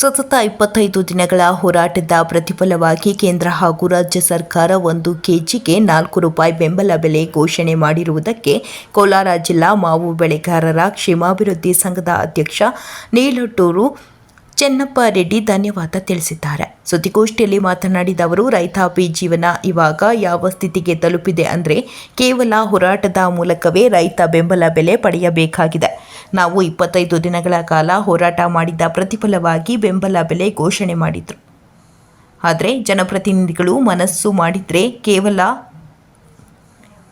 ಸತತ ಇಪ್ಪತ್ತೈದು ದಿನಗಳ ಹೋರಾಟದ ಪ್ರತಿಫಲವಾಗಿ ಕೇಂದ್ರ ಹಾಗೂ ರಾಜ್ಯ ಸರ್ಕಾರ ಒಂದು ಕೆಜಿಗೆ ನಾಲ್ಕು ರೂಪಾಯಿ ಬೆಂಬಲ ಬೆಲೆ ಘೋಷಣೆ ಮಾಡಿರುವುದಕ್ಕೆ ಕೋಲಾರ ಜಿಲ್ಲಾ ಮಾವು ಬೆಳೆಗಾರರ ಕ್ಷೇಮಾಭಿವೃದ್ಧಿ ಸಂಘದ ಅಧ್ಯಕ್ಷ ನೀಲಟೂರು ಚೆನ್ನಪ್ಪ ರೆಡ್ಡಿ ಧನ್ಯವಾದ ತಿಳಿಸಿದ್ದಾರೆ. ಸುದ್ದಿಗೋಷ್ಠಿಯಲ್ಲಿ ಮಾತನಾಡಿದ ಅವರು ರೈತಾಪಿ ಜೀವನ ಇವಾಗ ಯಾವ ಸ್ಥಿತಿಗೆ ತಲುಪಿದೆ ಅಂದರೆ ಕೇವಲ ಹೋರಾಟದ ಮೂಲಕವೇ ರೈತ ಬೆಂಬಲ ಬೆಲೆ ಪಡೆಯಬೇಕಾಗಿದೆ. ನಾವು ಇಪ್ಪತ್ತೈದು ದಿನಗಳ ಕಾಲ ಹೋರಾಟ ಮಾಡಿದ್ದ ಪ್ರತಿಫಲವಾಗಿ ಬೆಂಬಲ ಬೆಲೆ ಘೋಷಣೆ ಮಾಡಿದ್ರು. ಆದರೆ ಜನಪ್ರತಿನಿಧಿಗಳು ಮನಸ್ಸು ಮಾಡಿದರೆ ಕೇವಲ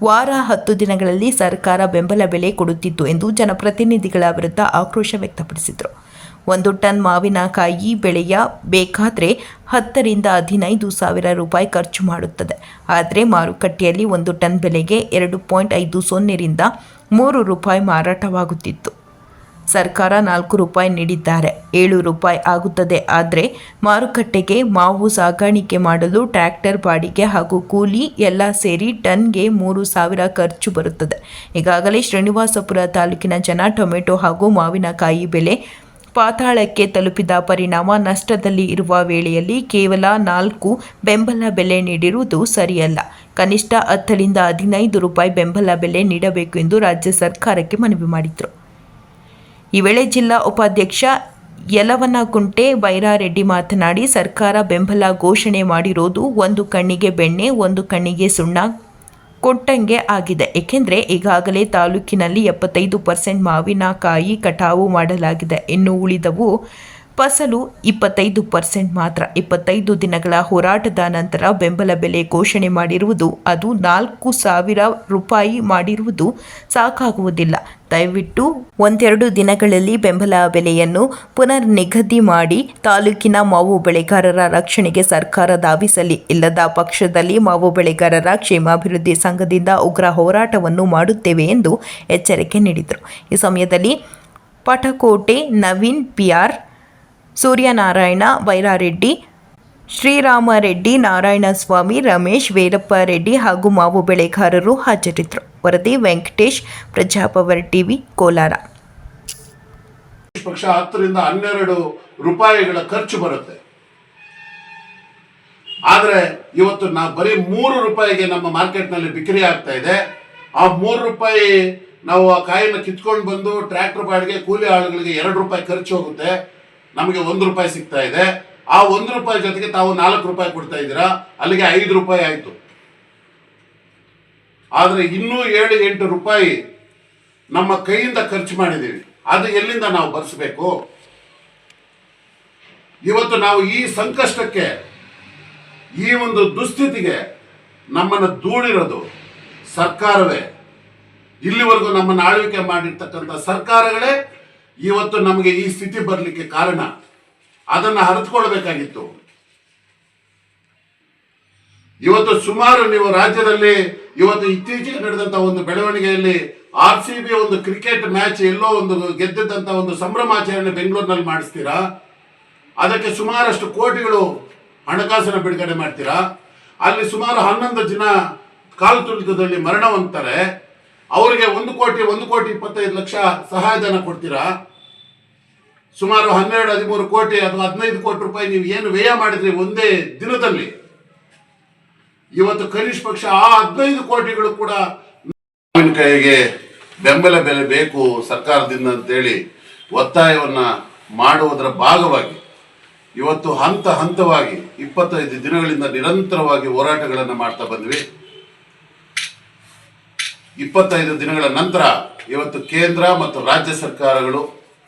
ವಾರ ಹತ್ತು ದಿನಗಳಲ್ಲಿ ಸರ್ಕಾರ ಬೆಂಬಲ ಬೆಲೆ ಕೊಡುತ್ತಿತ್ತು ಎಂದು ಜನಪ್ರತಿನಿಧಿಗಳ ವಿರುದ್ಧ ಆಕ್ರೋಶ ವ್ಯಕ್ತಪಡಿಸಿದರು. ಒಂದು ಟನ್ ಮಾವಿನಕಾಯಿ ಬೆಳೆಯ ಬೇಕಾದರೆ ಹತ್ತರಿಂದ ಹದಿನೈದು ಸಾವಿರ ರೂಪಾಯಿ ಖರ್ಚು ಮಾಡುತ್ತದೆ. ಆದರೆ ಮಾರುಕಟ್ಟೆಯಲ್ಲಿ ಒಂದು ಟನ್ ಬೆಲೆಗೆ ಎರಡು ಪಾಯಿಂಟ್ ಐದು ಸೊನ್ನೆರಿಂದ ಮೂರು ರೂಪಾಯಿ ಮಾರಾಟವಾಗುತ್ತಿತ್ತು. ಸರ್ಕಾರ ನಾಲ್ಕು ರೂಪಾಯಿ ನೀಡಿದ್ದಾರೆ. ಏಳು ರೂಪಾಯಿ ಆಗುತ್ತದೆ. ಆದರೆ ಮಾರುಕಟ್ಟೆಗೆ ಮಾವು ಸಾಗಾಣಿಕೆ ಮಾಡಲು ಟ್ರ್ಯಾಕ್ಟರ್ ಬಾಡಿಗೆ ಹಾಗೂ ಕೂಲಿ ಎಲ್ಲ ಸೇರಿ ಟನ್ಗೆ ಮೂರು ಸಾವಿರ ಖರ್ಚು ಬರುತ್ತದೆ. ಈಗಾಗಲೇ ಶ್ರೀನಿವಾಸಪುರ ತಾಲೂಕಿನ ಜನ ಟೊಮೆಟೊ ಹಾಗೂ ಮಾವಿನಕಾಯಿ ಬೆಲೆ ಪಾತಾಳಕ್ಕೆ ತಲುಪಿದ ಪರಿಣಾಮ ನಷ್ಟದಲ್ಲಿ ಇರುವ ವೇಳೆಯಲ್ಲಿ ಕೇವಲ ನಾಲ್ಕು ಬೆಂಬಲ ಬೆಲೆ ನೀಡಿರುವುದು ಸರಿಯಲ್ಲ. ಕನಿಷ್ಠ ಹತ್ತರಿಂದ ಹದಿನೈದು ರೂಪಾಯಿ ಬೆಂಬಲ ಬೆಲೆ ನೀಡಬೇಕು ಎಂದು ರಾಜ್ಯ ಸರ್ಕಾರಕ್ಕೆ ಮನವಿ ಮಾಡಿದರು. ಈ ವೇಳೆ ಜಿಲ್ಲಾ ಉಪಾಧ್ಯಕ್ಷ ಯಲವನಕುಂಟೆ ಬೈರಾರೆಡ್ಡಿ ಮಾತನಾಡಿ, ಸರ್ಕಾರ ಬೆಂಬಲ ಘೋಷಣೆ ಮಾಡಿರೋದು ಒಂದು ಕಣ್ಣಿಗೆ ಬೆಣ್ಣೆ, ಒಂದು ಕಣ್ಣಿಗೆ ಸುಣ್ಣ ಕೊಟ್ಟಂಗೆ ಆಗಿದೆ. ಏಕೆಂದರೆ ಈಗಾಗಲೇ ತಾಲೂಕಿನಲ್ಲಿ ಎಪ್ಪತ್ತೈದು ಪರ್ಸೆಂಟ್ ಮಾವಿನಕಾಯಿ ಕಟಾವು ಮಾಡಲಾಗಿದೆ. ಇನ್ನು ಉಳಿದವು ಫಸಲು ಇಪ್ಪತ್ತೈದು ಪರ್ಸೆಂಟ್ ಮಾತ್ರ ಇಪ್ಪತ್ತೈದು ದಿನಗಳ ಹೋರಾಟದ ನಂತರ ಬೆಂಬಲ ಬೆಲೆ ಘೋಷಣೆ ಮಾಡಿರುವುದು, ಅದು ನಾಲ್ಕು ಸಾವಿರ ರೂಪಾಯಿ ಮಾಡಿರುವುದು ಸಾಕಾಗುವುದಿಲ್ಲ. ದಯವಿಟ್ಟು ಒಂದೆರಡು ದಿನಗಳಲ್ಲಿ ಬೆಂಬಲ ಬೆಲೆಯನ್ನು ಪುನರ್ ನಿಗದಿ ಮಾಡಿ ತಾಲೂಕಿನ ಮಾವು ಬೆಳೆಗಾರರ ರಕ್ಷಣೆಗೆ ಸರ್ಕಾರ ಧಾವಿಸಲಿ, ಇಲ್ಲದ ಪಕ್ಷದಲ್ಲಿ ಮಾವು ಬೆಳೆಗಾರರ ಕ್ಷೇಮಾಭಿವೃದ್ಧಿ ಸಂಘದಿಂದ ಉಗ್ರ ಹೋರಾಟವನ್ನು ಮಾಡುತ್ತೇವೆ ಎಂದು ಎಚ್ಚರಿಕೆ ನೀಡಿದರು. ಈ ಸಮಯದಲ್ಲಿ ಪಟಕೋಟೆ ನವೀನ್ ಪಿಆರ್ ಸೂರ್ಯನಾರಾಯಣ, ವೈರಾರೆಡ್ಡಿ, ಶ್ರೀರಾಮರೆಡ್ಡಿ, ನಾರಾಯಣಸ್ವಾಮಿ, ರಮೇಶ್, ವೀರಪ್ಪ ರೆಡ್ಡಿ ಹಾಗೂ ಮಾವು ಬೆಳೆಗಾರರು ಹಾಜರಿದ್ದರು. ವರದಿ, ವೆಂಕಟೇಶ್, ಪ್ರಜಾಪವರ್ ಟಿವಿ, ಕೋಲಾರ. ಪಕ್ಷ ಹತ್ತರಿಂದ ಹನ್ನೆರಡು ರೂಪಾಯಿಗಳ ಖರ್ಚು ಬರುತ್ತೆ. ಆದ್ರೆ ಇವತ್ತು ನಾ ಬರೀ ಮೂರು ರೂಪಾಯಿಗೆ ನಮ್ಮ ಮಾರ್ಕೆಟ್ನಲ್ಲಿ ಬಿಕ್ರಿ ಆಗ್ತಾ ಇದೆ. ಆ ಮೂರು ರೂಪಾಯಿ ನಾವು ಆ ಕಾಯಿನ ಕಿತ್ಕೊಂಡು ಬಂದು ಟ್ರ್ಯಾಕ್ಟರ್ ಬಾಡಿಗೆ ಕೂಲಿ ಆಳುಗಳಿಗೆ ಎರಡು ರೂಪಾಯಿ ಖರ್ಚು ಹೋಗುತ್ತೆ. ನಮಗೆ ಒಂದು ರೂಪಾಯಿ ಸಿಗ್ತಾ ಇದೆ. ಆ ಒಂದು ರೂಪಾಯಿ ಜೊತೆಗೆ ತಾವು ನಾಲ್ಕು ರೂಪಾಯಿ ಕೊಡ್ತಾ ಇದ್ದೀರಾ? ಅಲ್ಲಿಗೆ ಐದು ರೂಪಾಯಿ ಆಯ್ತು. ಆದರೆ ಇನ್ನೂ ಏಳು, ಎಂಟು ರೂಪಾಯಿ ನಮ್ಮ ಕೈಯಿಂದ ಖರ್ಚು ಮಾಡಿದ್ದೀವಿ. ಅದು ಎಲ್ಲಿಂದ ನಾವು ಬರೆಸಬೇಕು? ಇವತ್ತು ನಾವು ಈ ಸಂಕಷ್ಟಕ್ಕೆ, ಈ ಒಂದು ದುಸ್ಥಿತಿಗೆ ನಮ್ಮನ್ನು ದೂಡಿರೋದು ಸರ್ಕಾರವೇ. ಇಲ್ಲಿವರೆಗೂ ನಮ್ಮನ್ನು ಆಳ್ವಿಕೆ ಮಾಡಿರ್ತಕ್ಕಂಥ ಸರ್ಕಾರಗಳೇ ಇವತ್ತು ನಮಗೆ ಈ ಸ್ಥಿತಿ ಬರಲಿಕ್ಕೆ ಕಾರಣ ಅದನ್ನು ಹರಿದುಕೊಳ್ಬೇಕಾಗಿತ್ತು ಇವತ್ತು ಸುಮಾರು ನೀವು ರಾಜ್ಯದಲ್ಲಿ ಇವತ್ತು ಇತ್ತೀಚೆಗೆ ನಡೆದಂತ ಒಂದು ಬೆಳವಣಿಗೆಯಲ್ಲಿ ಆರ್ ಸಿ ಬಿ ಒಂದು ಕ್ರಿಕೆಟ್ ಮ್ಯಾಚ್ ಎಲ್ಲೋ ಒಂದು ಗೆದ್ದಿದ್ದಂತ ಒಂದು ಸಂಭ್ರಮಾಚರಣೆ ಬೆಂಗಳೂರಿನಲ್ಲಿ ಮಾಡಿಸ್ತೀರಾ? ಅದಕ್ಕೆ ಸುಮಾರಷ್ಟು ಕೋಟಿಗಳು ಹಣಕಾಸಿನ ಬಿಡುಗಡೆ ಮಾಡ್ತೀರಾ? ಅಲ್ಲಿ ಸುಮಾರು ಹನ್ನೊಂದು ಜನ ಕಾಲು ತುಳಿತದಲ್ಲಿ ಮರಣ ಹೊಂದ್ತಾರೆ ಅವರಿಗೆ ಒಂದು ಕೋಟಿ ಒಂದು ಕೋಟಿ ಇಪ್ಪತ್ತೈದು ಲಕ್ಷ ಸಹಾಯಧನ ಕೊಡ್ತೀರಾ? ಸುಮಾರು ಹನ್ನೆರಡು, ಹದಿಮೂರು ಕೋಟಿ ಅಥವಾ ಹದಿನೈದು ಕೋಟಿ ರೂಪಾಯಿ ನೀವು ಏನು ವ್ಯಯ ಮಾಡಿದ್ರಿ ಒಂದೇ ದಿನದಲ್ಲಿ? ಇವತ್ತು ಕನಿಷ್ಠ ಪಕ್ಷ ಆ ಹದಿನೈದು ಕೋಟಿಗಳು ಕೂಡ ಕೈಗೆ ಬೆಂಬಲ ಬೆಲೆ ಬೇಕು ಸರ್ಕಾರದಿಂದ ಅಂತೇಳಿ ಒತ್ತಾಯವನ್ನ ಮಾಡುವುದರ ಭಾಗವಾಗಿ ಇವತ್ತು ಹಂತ ಹಂತವಾಗಿ ಇಪ್ಪತ್ತೈದು ದಿನಗಳಿಂದ ನಿರಂತರವಾಗಿ ಹೋರಾಟಗಳನ್ನು ಮಾಡ್ತಾ ಬಂದ್ವಿ. ಇಪ್ಪತ್ತೈದು ದಿನಗಳ ನಂತರ ಇವತ್ತು ಕೇಂದ್ರ ಮತ್ತು ರಾಜ್ಯ ಸರ್ಕಾರಗಳು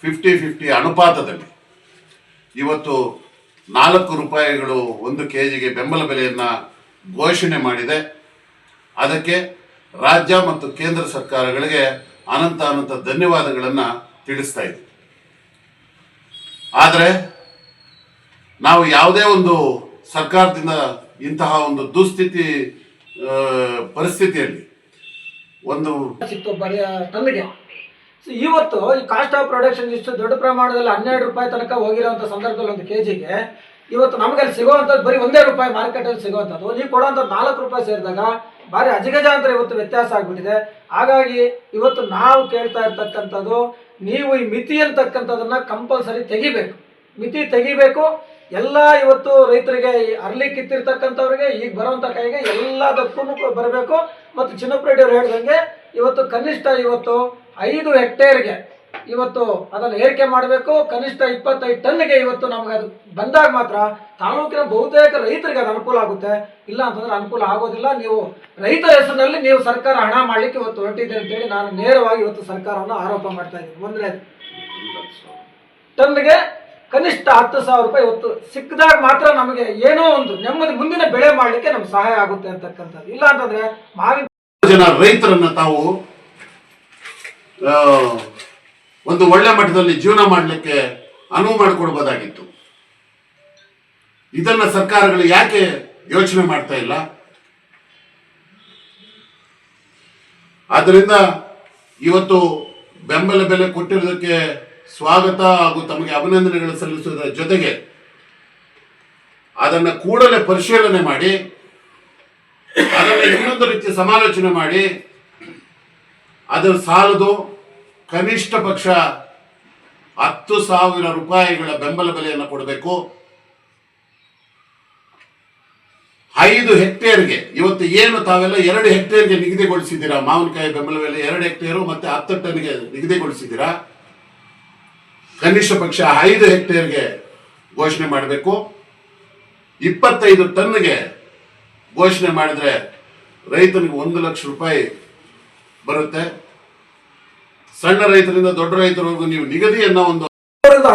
ಫಿಫ್ಟಿ ಫಿಫ್ಟಿ ಅನುಪಾತದಲ್ಲಿ ಇವತ್ತು ನಾಲ್ಕು ರೂಪಾಯಿಗಳು ಒಂದು ಕೆ ಜಿಗೆ ಬೆಂಬಲ ಬೆಲೆಯನ್ನು ಘೋಷಣೆ ಮಾಡಿದೆ. ಅದಕ್ಕೆ ರಾಜ್ಯ ಮತ್ತು ಕೇಂದ್ರ ಸರ್ಕಾರಗಳಿಗೆ ಅನಂತ ಅನಂತ ಧನ್ಯವಾದಗಳನ್ನು ತಿಳಿಸ್ತಾ ಇದೆ ಆದರೆ ನಾವು ಯಾವುದೇ ಒಂದು ಸರ್ಕಾರದಿಂದ ಇಂತಹ ಒಂದು ದುಸ್ಥಿತಿ ಪರಿಸ್ಥಿತಿಯಲ್ಲಿ ಒಂದು ಸಿಕ್ತು ಬರೆಯ ಇವತ್ತು ಈ ಕಾಸ್ಟ್ ಆಫ್ ಪ್ರೊಡಕ್ಷನ್ ಇಷ್ಟು ದೊಡ್ಡ ಪ್ರಮಾಣದಲ್ಲಿ ಹನ್ನೆರಡು ರೂಪಾಯಿ ತನಕ ಹೋಗಿರೋಂಥ ಸಂದರ್ಭದಲ್ಲಿ ಒಂದು ಕೆ ಜಿಗೆ ಇವತ್ತು ನಮಗೆ ಅಲ್ಲಿ ಸಿಗುವಂಥದ್ದು ಬರೀ ಒಂದೇ ರೂಪಾಯಿ ಮಾರ್ಕೆಟಲ್ಲಿ ಸಿಗುವಂಥದ್ದು. ನೀವು ಕೊಡೋಂಥದ್ದು ನಾಲ್ಕು ರೂಪಾಯಿ ಸೇರಿದಾಗ ಭಾರಿ ಅಜಗಜಾಂತರ ಇವತ್ತು ವ್ಯತ್ಯಾಸ ಆಗಿಬಿಟ್ಟಿದೆ. ಹಾಗಾಗಿ ಇವತ್ತು ನಾವು ಕೇಳ್ತಾ ಇರ್ತಕ್ಕಂಥದ್ದು, ನೀವು ಈ ಮಿತಿ ಅಂತಕ್ಕಂಥದ್ದನ್ನು ಕಂಪಲ್ಸರಿ ತೆಗಿಬೇಕು. ಮಿತಿ ತೆಗಿಬೇಕು ಎಲ್ಲ ಇವತ್ತು ರೈತರಿಗೆ ಅರ್ಲಿ ಕಿತ್ತಿರ್ತಕ್ಕಂಥವ್ರಿಗೆ, ಈಗ ಬರುವಂಥ ಕೈಗೆ ಎಲ್ಲದಕ್ಕೂ ಬರಬೇಕು. ಮತ್ತು ಚಿನ್ನಪ್ರೆಡ್ಡಿ ಅವರು ಹೇಳ್ದಂಗೆ, ಇವತ್ತು ಕನಿಷ್ಠ ಇವತ್ತು ಐದು ಹೆಕ್ಟೇರ್ಗೆ ಇವತ್ತು ಅದನ್ನು ಏರಿಕೆ ಮಾಡಬೇಕು. ಕನಿಷ್ಠ ಇಪ್ಪತ್ತೈದು ಟನ್ಗೆ ಇವತ್ತು ನಮ್ಗೆ ಅದು ಬಂದಾಗ ಮಾತ್ರ ತಾಲೂಕಿನ ಬಹುತೇಕ ರೈತರಿಗೆ ಅದು ಅನುಕೂಲ ಆಗುತ್ತೆ. ಇಲ್ಲ ಅಂತಂದ್ರೆ ಅನುಕೂಲ ಆಗೋದಿಲ್ಲ. ನೀವು ರೈತರ ಹೆಸರಿನಲ್ಲಿ ನೀವು ಸರ್ಕಾರ ಹಣ ಮಾಡಲಿಕ್ಕೆ ಇವತ್ತು ಹೊರಟಿದೆ ಅಂತೇಳಿ ನಾನು ನೇರವಾಗಿ ಇವತ್ತು ಸರ್ಕಾರವನ್ನು ಆರೋಪ ಮಾಡ್ತಾ ಇದ್ದೀನಿ. ಒಂದನೇ ಟನ್ಗೆ ಕನಿಷ್ಠ ಹತ್ತು ಸಾವಿರ ರೂಪಾಯಿ ಇವತ್ತು ಸಿಕ್ಕಿದಾಗ ಮಾತ್ರ ನಮಗೆ ಏನೋ ಒಂದು ನೆಮ್ಮದಿ ಮುಂದಿನ ಬೆಳೆ ಮಾಡಲಿಕ್ಕೆ ನಮ್ಗೆ ಸಹಾಯ ಆಗುತ್ತೆ ಅಂತಕ್ಕಂಥದ್ದು. ಇಲ್ಲ ಅಂತಂದ್ರೆ ಮಾವಿನ ಜನ ರೈತರನ್ನ ತಾವು ಒಂದು ಒಳ್ಳೆ ಮಟ್ಟದಲ್ಲಿ ಜೀವನ ಮಾಡಲಿಕ್ಕೆ ಅನುವು ಮಾಡಿಕೊಡ್ಬೋದಾಗಿತ್ತು ಇದನ್ನ ಸರ್ಕಾರಗಳು ಯಾಕೆ ಯೋಚನೆ ಮಾಡ್ತಾ ಇಲ್ಲ? ಆದ್ದರಿಂದ ಇವತ್ತು ಬೆಂಬಲ ಬೆಲೆ ಕೊಟ್ಟಿರೋದಕ್ಕೆ ಸ್ವಾಗತ ಹಾಗೂ ತಮಗೆ ಅಭಿನಂದನೆಗಳು ಸಲ್ಲಿಸುವುದರ ಜೊತೆಗೆ ಅದನ್ನ ಕೂಡಲೇ ಪರಿಶೀಲನೆ ಮಾಡಿ, ಅದನ್ನು ಇನ್ನೊಂದು ರೀತಿ ಸಮಾಲೋಚನೆ ಮಾಡಿ ಅದರ ಸಾಲದು ಕನಿಷ್ಠ ಪಕ್ಷ ಹತ್ತು ಸಾವಿರ ರೂಪಾಯಿಗಳ ಬೆಂಬಲ ಬೆಲೆಯನ್ನು ಕೊಡಬೇಕು. ಐದು ಹೆಕ್ಟೇರ್ಗೆ, ಇವತ್ತು ಏನು ತಾವೆಲ್ಲ ಎರಡು ಹೆಕ್ಟೇರ್ಗೆ ನಿಗದಿಗೊಳಿಸಿದ್ದೀರಾ? ಮಾವಿನಕಾಯಿ ಬೆಂಬಲ ಬೆಲೆ ಎರಡು ಹೆಕ್ಟೇರು ಮತ್ತೆ ಹತ್ತು ಟನ್ಗೆ ನಿಗದಿಗೊಳಿಸಿದ್ದೀರಾ? ಕನಿಷ್ಠ ಪಕ್ಷ ಐದು ಹೆಕ್ಟೇರ್ಗೆ ಘೋಷಣೆ ಮಾಡಬೇಕು. ಇಪ್ಪತ್ತೈದು ಟನ್ಗೆ ಘೋಷಣೆ ಮಾಡಿದ್ರೆ ರೈತನಿಗೆ ಒಂದು ಲಕ್ಷ ರೂಪಾಯಿ ಬರುತ್ತೆ. ಸಣ್ಣ ರೈತರಿಂದ ದೊಡ್ಡ ರೈತರವರೆಗೂ ನೀವು ನಿಗದಿಯನ್ನ ಒಂದು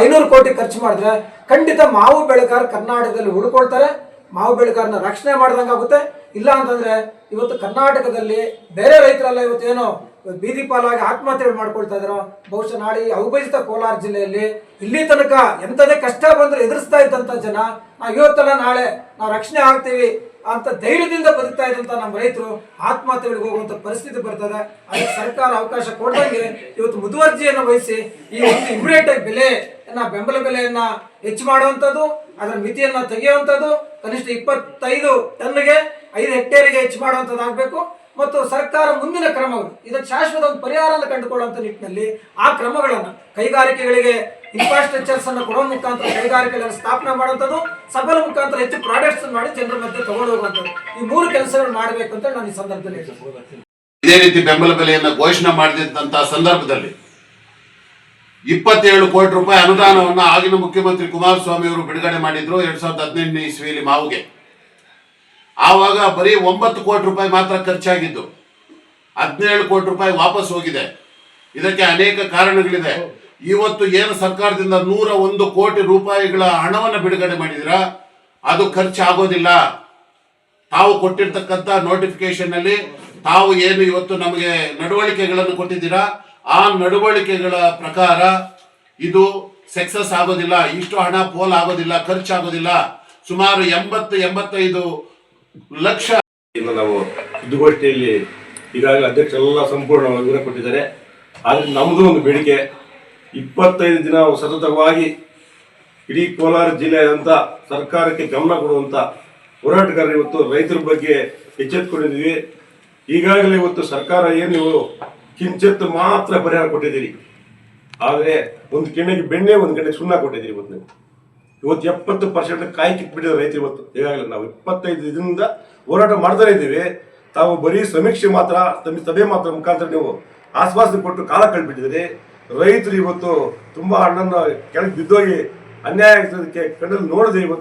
ಐನೂರು ಕೋಟಿ ಖರ್ಚು ಮಾಡಿದ್ರೆ ಖಂಡಿತ ಮಾವು ಬೆಳೆಗಾರ ಕರ್ನಾಟಕದಲ್ಲಿ ಉಳ್ಕೊಳ್ತಾರೆ. ಮಾವು ಬೆಳೆಗಾರನ ರಕ್ಷಣೆ ಮಾಡ್ದಂಗೆ ಆಗುತ್ತೆ ಇಲ್ಲ ಅಂತಂದ್ರೆ ಇವತ್ತು ಕರ್ನಾಟಕದಲ್ಲಿ ಬೇರೆ ರೈತರಲ್ಲ ಇವತ್ತು ಏನೋ ಬೀದಿ ಪಾಲಾಗಿ ಆತ್ಮಹತ್ಯೆ ಮಾಡ್ಕೊಳ್ತಾ ಇದ್ರು ಬಹುಶಃ ನಾಳೆ ಅವಿಭಜಿತ ಕೋಲಾರ ಜಿಲ್ಲೆಯಲ್ಲಿ ಇಲ್ಲಿ ತನಕ ಎಂಥದೇ ಕಷ್ಟ ಬಂದ್ರೆ ಎದುರಿಸ್ತಾ ಇದ್ದಂಥ ಜನ ಇವತ್ತಲ್ಲ ನಾಳೆ ನಾವು ರಕ್ಷಣೆ ಆಗ್ತೀವಿ ಅಂತ ಧೈರ್ಯದಿಂದ ಬದುಕ್ತಾ ಇದ್ದಂಥ ನಮ್ಮ ರೈತರು ಆತ್ಮಹತ್ಯೆಗಳಿಗೆ ಹೋಗುವಂಥ ಪರಿಸ್ಥಿತಿ ಬರ್ತದೆ. ಅದಕ್ಕೆ ಸರ್ಕಾರ ಅವಕಾಶ ಕೊಡ್ದಂಗೆ ಇವತ್ತು ಮುದುವರ್ಜಿಯನ್ನು ವಹಿಸಿ ಈ ಒಂದು ಇಮ್ರೇಟ್ ಬೆಲೆ ಬೆಂಬಲ ಬೆಲೆಯನ್ನ ಹೆಚ್ಚು ಮಾಡುವಂಥದ್ದು, ಅದರ ಮಿತಿಯನ್ನ ತೆಗೆಯುವಂಥದ್ದು, ಕನಿಷ್ಠ ಇಪ್ಪತ್ತೈದು ಟನ್ಗೆ ಐದು ಹೆಕ್ಟೇರಿಗೆ ಹೆಚ್ಚು ಮಾಡುವಂಥದ್ದು ಆಗಬೇಕು ಮತ್ತು ಸರ್ಕಾರ ಮುಂದಿನ ಕ್ರಮಗಳು. ಇದಕ್ಕೆ ಶಾಶ್ವತ ಒಂದು ಪರಿಹಾರವನ್ನು ಕಂಡುಕೊಳ್ಳುವಂಥ ನಿಟ್ಟಿನಲ್ಲಿ ಆ ಕ್ರಮಗಳನ್ನು ಕೈಗಾರಿಕೆಗಳಿಗೆ ಇನ್ಫ್ರಾಸ್ಟ್ರಕ್ಚರ್ಸ್ ಅನ್ನು ಕೊಡೋ ಮುಖಾಂತರ ಕೈಗಾರಿಕೆಗಳನ್ನು ಸ್ಥಾಪನೆ ಮಾಡುವಂಥದ್ದು ಸಬಲ ಮುಖಾಂತರ ಹೆಚ್ಚು ಪ್ರಾಡಕ್ಟ್ಸ್ ಮಾಡಿ ಜನರ ಮಧ್ಯೆ ತಗೊಂಡು ಹೋಗುವಂಥದ್ದು. ಈ ಮೂರು ಕೆಲಸಗಳು ಮಾಡಬೇಕು ಅಂತ ನಾನು ಈ ಸಂದರ್ಭದಲ್ಲಿ ಇದೇ ರೀತಿ ಬೆಂಬಲ ಬೆಲೆಯನ್ನು ಘೋಷಣೆ ಮಾಡಿದಂತಹ ಸಂದರ್ಭದಲ್ಲಿ ಇಪ್ಪತ್ತೇಳು ಕೋಟಿ ರೂಪಾಯಿ ಅನುದಾನವನ್ನ ಆಗಿನ ಮುಖ್ಯಮಂತ್ರಿ ಕುಮಾರಸ್ವಾಮಿ ಅವರು ಬಿಡುಗಡೆ ಮಾಡಿದ್ರು. ಎರಡ್ ಸಾವಿರದ ಹದಿನೆಂಟನೇ ಇಸ್ವಿಯಲ್ಲಿ ಮಾವುಗೆ. ಆವಾಗ ಬರೀ ಒಂಬತ್ತು ಕೋಟಿ ರೂಪಾಯಿ ಮಾತ್ರ ಖರ್ಚಾಗಿದ್ದು. ಹದಿನೇಳು ಕೋಟಿ ರೂಪಾಯಿ ವಾಪಸ್ ಹೋಗಿದೆ. ಇದಕ್ಕೆ ಅನೇಕ ಕಾರಣಗಳಿದೆ ಇವತ್ತು ಏನು ಸರ್ಕಾರದಿಂದ ನೂರ ಒಂದು ಕೋಟಿ ರೂಪಾಯಿಗಳ ಹಣವನ್ನು ಬಿಡುಗಡೆ ಮಾಡಿದಿರಾ ಅದು ಖರ್ಚಾಗೋದಿಲ್ಲ. ತಾವು ಕೊಟ್ಟಿರ್ತಕ್ಕಂಥ ನೋಟಿಫಿಕೇಶನ್ ಅಲ್ಲಿ ತಾವು ಏನು ಇವತ್ತು ನಮಗೆ ನಡವಳಿಕೆಗಳನ್ನು ಕೊಟ್ಟಿದ್ದೀರಾ? ಆ ನಡವಳಿಕೆಗಳ ಪ್ರಕಾರ ಇದು ಸಕ್ಸಸ್ ಆಗೋದಿಲ್ಲ. ಇಷ್ಟು ಹಣ ಪೋಲ್ ಆಗೋದಿಲ್ಲ ಖರ್ಚಾಗೋದಿಲ್ಲ. ಸುಮಾರು ಎಂಬತ್ತು, ಎಂಬತ್ತೈದು ಲಕ್ಷ ಇನ್ನು ನಾವು ಸುದ್ದಿಗೋಷ್ಠಿಯಲ್ಲಿ ಈಗಾಗಲೇ ಅಧ್ಯಕ್ಷರೆಲ್ಲ ಸಂಪೂರ್ಣ ವಿವರ ಕೊಟ್ಟಿದ್ದಾರೆ. ಆದರೆ ನಮ್ಮದು ಒಂದು ಬೇಡಿಕೆ ಇಪ್ಪತ್ತೈದು ದಿನ ಸತತವಾಗಿ ಇಡೀ ಕೋಲಾರ ಜಿಲ್ಲೆಯಾದಂಥ ಸರ್ಕಾರಕ್ಕೆ ಗಮನ ಕೊಡುವಂಥ ಹೋರಾಟಗಾರರು ಇವತ್ತು ರೈತರ ಬಗ್ಗೆ ಎಚ್ಚೆತ್ತುಕೊಂಡಿದ್ದೀವಿ ಈಗಾಗಲೇ ಇವತ್ತು ಸರ್ಕಾರ ಏನು ನೀವು ಕಿಂಚಿತ್ತು ಮಾತ್ರ ಪರಿಹಾರ ಕೊಟ್ಟಿದ್ದೀರಿ. ಆದರೆ ಒಂದು ಕೆಣೆಗೆ ಬೆಣ್ಣೆ, ಒಂದು ಗಂಟೆಗೆ ಸುಣ್ಣ ಕೊಟ್ಟಿದ್ದೀರಿ ಇವತ್ತು ಇವತ್ತು ಎಪ್ಪತ್ತು ಪರ್ಸೆಂಟ್ ಕಾಯಿ ಬಿಡಿದ ರೈತ ಇವತ್ತು. ಈಗಾಗಲೇ ನಾವು ಇಪ್ಪತ್ತೈದು ಇದರಿಂದ ಹೋರಾಟ ಮಾಡ್ತಾನೆ ಇದ್ದೀವಿ. ತಾವು ಬರೀ ಸಮೀಕ್ಷೆ ಮಾತ್ರ ತಮ್ಮ ಸಭೆ ಮಾತ್ರ ಮುಖಾಂತರ ನೀವು ಆಶ್ವಾಸನೆ ಕೊಟ್ಟು ಕಾಲ ಕಳ್ಬಿಟ್ಟಿದ್ದೀರಿ. ರೈತರು ಇವತ್ತು ತುಂಬಾ ಹಣ್ಣನ್ನು ಕೆಳಗೆ ಬಿದ್ದೋಗಿ ಅನ್ಯಾಯ ಕಣ್ಣಲ್ಲಿ ನೋಡದೆ ಇವತ್ತು